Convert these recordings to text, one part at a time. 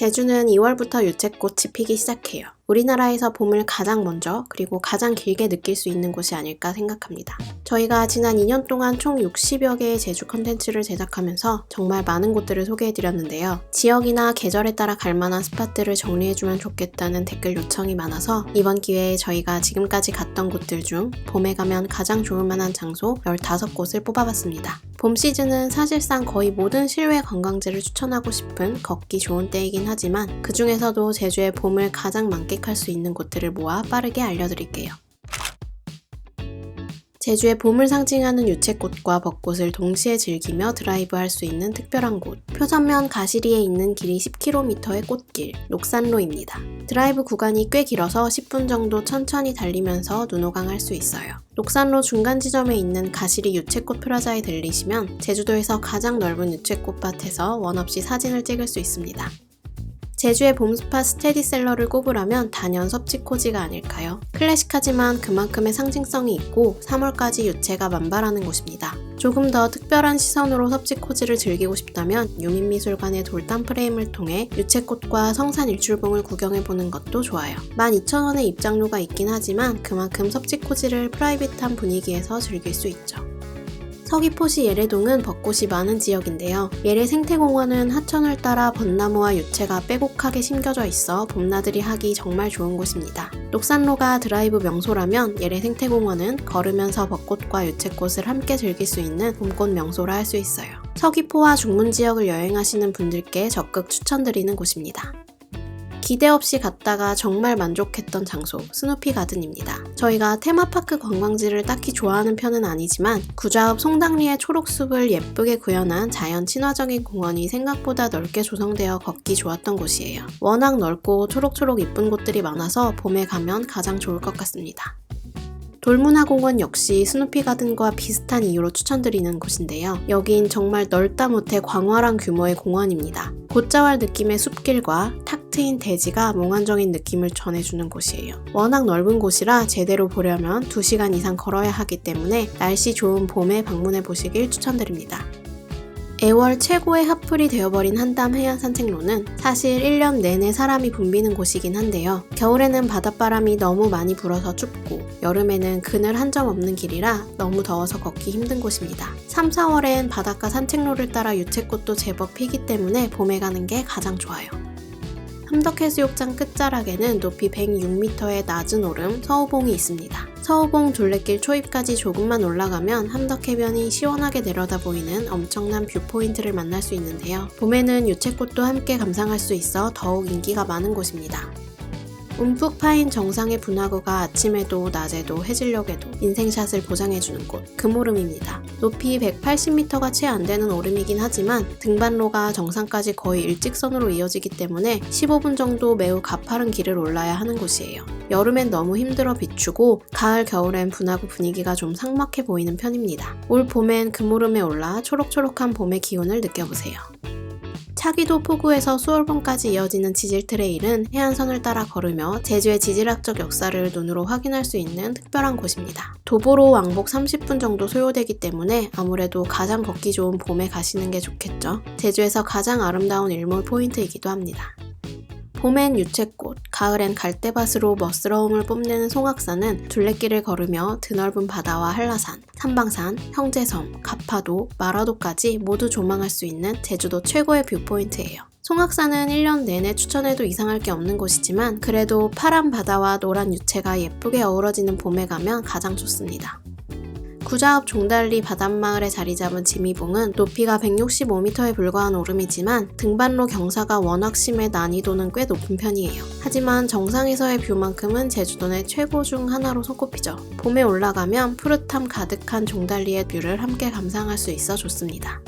제주는 2월부터 유채꽃이 피기 시작해요. 우리나라에서 봄을 가장 먼저 그리고 가장 길게 느낄 수 있는 곳이 아닐까 생각합니다. 저희가 지난 2년 동안 총 60여 개의 제주 컨텐츠를 제작하면서 정말 많은 곳들을 소개해드렸는데요. 지역이나 계절에 따라 갈 만한 스팟들을 정리해주면 좋겠다는 댓글 요청이 많아서 이번 기회에 저희가 지금까지 갔던 곳들 중 봄에 가면 가장 좋을 만한 장소 15곳을 뽑아봤습니다. 봄 시즌은 사실상 거의 모든 실외 관광지를 추천하고 싶은 걷기 좋은 때이긴 하지만 그 중에서도 제주의 봄을 가장 만끽할 수 있는 곳들을 모아 빠르게 알려드릴게요. 제주의 봄을 상징하는 유채꽃과 벚꽃을 동시에 즐기며 드라이브할 수 있는 특별한 곳. 표선면 가시리에 있는 길이 10km의 꽃길, 녹산로입니다. 드라이브 구간이 꽤 길어서 10분 정도 천천히 달리면서 눈호강할 수 있어요. 녹산로 중간 지점에 있는 가시리 유채꽃 프라자에 들리시면 제주도에서 가장 넓은 유채꽃밭에서 원 없이 사진을 찍을 수 있습니다. 제주의 봄스파 스테디셀러를 꼽으라면 단연 섭지코지가 아닐까요? 클래식하지만 그만큼의 상징성이 있고 3월까지 유채가 만발하는 곳입니다. 조금 더 특별한 시선으로 섭지코지를 즐기고 싶다면 유민미술관의 돌담 프레임을 통해 유채꽃과 성산 일출봉을 구경해보는 것도 좋아요. 12,000원의 입장료가 있긴 하지만 그만큼 섭지코지를 프라이빗한 분위기에서 즐길 수 있죠. 서귀포시 예래동은 벚꽃이 많은 지역인데요. 예래 생태공원은 하천을 따라 벚나무와 유채가 빼곡하게 심겨져 있어 봄나들이 하기 정말 좋은 곳입니다. 녹산로가 드라이브 명소라면 예래 생태공원은 걸으면서 벚꽃과 유채꽃을 함께 즐길 수 있는 봄꽃 명소라 할 수 있어요. 서귀포와 중문 지역을 여행하시는 분들께 적극 추천드리는 곳입니다. 기대 없이 갔다가 정말 만족했던 장소, 스누피 가든입니다. 저희가 테마파크 관광지를 딱히 좋아하는 편은 아니지만 구좌읍 송당리의 초록숲을 예쁘게 구현한 자연 친화적인 공원이 생각보다 넓게 조성되어 걷기 좋았던 곳이에요. 워낙 넓고 초록초록 이쁜 곳들이 많아서 봄에 가면 가장 좋을 것 같습니다. 돌문화 공원 역시 스누피 가든과 비슷한 이유로 추천드리는 곳인데요. 여긴 정말 넓다 못해 광활한 규모의 공원입니다. 곧자왈 느낌의 숲길과 탁 트인 대지가 몽환적인 느낌을 전해주는 곳이에요. 워낙 넓은 곳이라 제대로 보려면 2시간 이상 걸어야 하기 때문에 날씨 좋은 봄에 방문해 보시길 추천드립니다. 애월 최고의 핫플이 되어버린 한담 해안 산책로는 사실 1년 내내 사람이 붐비는 곳이긴 한데요. 겨울에는 바닷바람이 너무 많이 불어서 춥고 여름에는 그늘 한 점 없는 길이라 너무 더워서 걷기 힘든 곳입니다. 3, 4월엔 바닷가 산책로를 따라 유채꽃도 제법 피기 때문에 봄에 가는 게 가장 좋아요. 함덕해수욕장 끝자락에는 높이 106m의 낮은 오름 서우봉이 있습니다. 서우봉 둘레길 초입까지 조금만 올라가면 함덕해변이 시원하게 내려다 보이는 엄청난 뷰포인트를 만날 수 있는데요. 봄에는 유채꽃도 함께 감상할 수 있어 더욱 인기가 많은 곳입니다. 움푹 파인 정상의 분화구가 아침에도 낮에도 해질녘에도 인생샷을 보장해주는 곳 금오름입니다. 높이 180m가 채 안 되는 오름이긴 하지만 등반로가 정상까지 거의 일직선으로 이어지기 때문에 15분 정도 매우 가파른 길을 올라야 하는 곳이에요. 여름엔 너무 힘들어 비추고 가을 겨울엔 분화구 분위기가 좀 삭막해 보이는 편입니다. 올 봄엔 금오름에 올라 초록초록한 봄의 기운을 느껴보세요. 차기도 포구에서 수월봉까지 이어지는 지질 트레일은 해안선을 따라 걸으며 제주의 지질학적 역사를 눈으로 확인할 수 있는 특별한 곳입니다. 도보로 왕복 30분 정도 소요되기 때문에 아무래도 가장 걷기 좋은 봄에 가시는 게 좋겠죠. 제주에서 가장 아름다운 일몰 포인트이기도 합니다. 봄엔 유채꽃, 가을엔 갈대밭으로 멋스러움을 뽐내는 송악산은 둘레길을 걸으며 드넓은 바다와 한라산, 삼방산, 형제섬, 가파도, 마라도까지 모두 조망할 수 있는 제주도 최고의 뷰포인트예요. 송악산은 1년 내내 추천해도 이상할 게 없는 곳이지만 그래도 파란 바다와 노란 유채가 예쁘게 어우러지는 봄에 가면 가장 좋습니다. 구좌읍 종달리 바닷마을에 자리 잡은 지미봉은 높이가 165m에 불과한 오름이지만 등반로 경사가 워낙 심해 난이도는 꽤 높은 편이에요. 하지만 정상에서의 뷰만큼은 제주도 내 최고 중 하나로 손꼽히죠. 봄에 올라가면 푸릇함 가득한 종달리의 뷰를 함께 감상할 수 있어 좋습니다.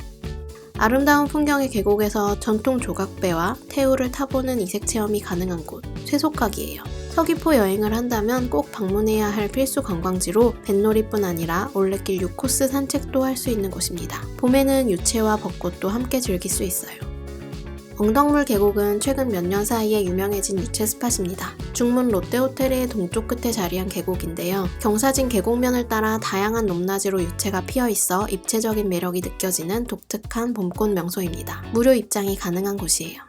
아름다운 풍경의 계곡에서 전통 조각배와 태우를 타보는 이색 체험이 가능한 곳, 쇠속각이에요. 서귀포 여행을 한다면 꼭 방문해야 할 필수 관광지로 뱃놀이뿐 아니라 올레길 6코스 산책도 할 수 있는 곳입니다. 봄에는 유채와 벚꽃도 함께 즐길 수 있어요. 엉덕물 계곡은 최근 몇 년 사이에 유명해진 유채 스팟입니다. 중문 롯데호텔의 동쪽 끝에 자리한 계곡인데요. 경사진 계곡면을 따라 다양한 높낮이로 유채가 피어 있어 입체적인 매력이 느껴지는 독특한 봄꽃 명소입니다. 무료 입장이 가능한 곳이에요.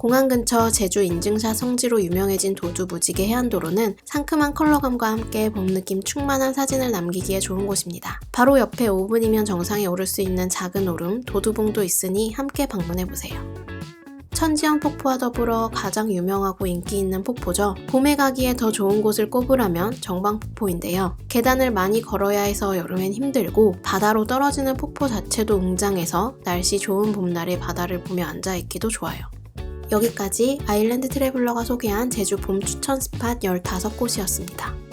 공항 근처 제주 인증샷 성지로 유명해진 도두부지개 해안도로는 상큼한 컬러감과 함께 봄 느낌 충만한 사진을 남기기에 좋은 곳입니다. 바로 옆에 5분이면 정상에 오를 수 있는 작은 오름 도두봉도 있으니 함께 방문해보세요. 천지연 폭포와 더불어 가장 유명하고 인기 있는 폭포죠. 봄에 가기에 더 좋은 곳을 꼽으라면 정방폭포인데요. 계단을 많이 걸어야 해서 여름엔 힘들고 바다로 떨어지는 폭포 자체도 웅장해서 날씨 좋은 봄날에 바다를 보며 앉아있기도 좋아요. 여기까지 아일랜드 트래블러가 소개한 제주 봄 추천 스팟 15곳이었습니다.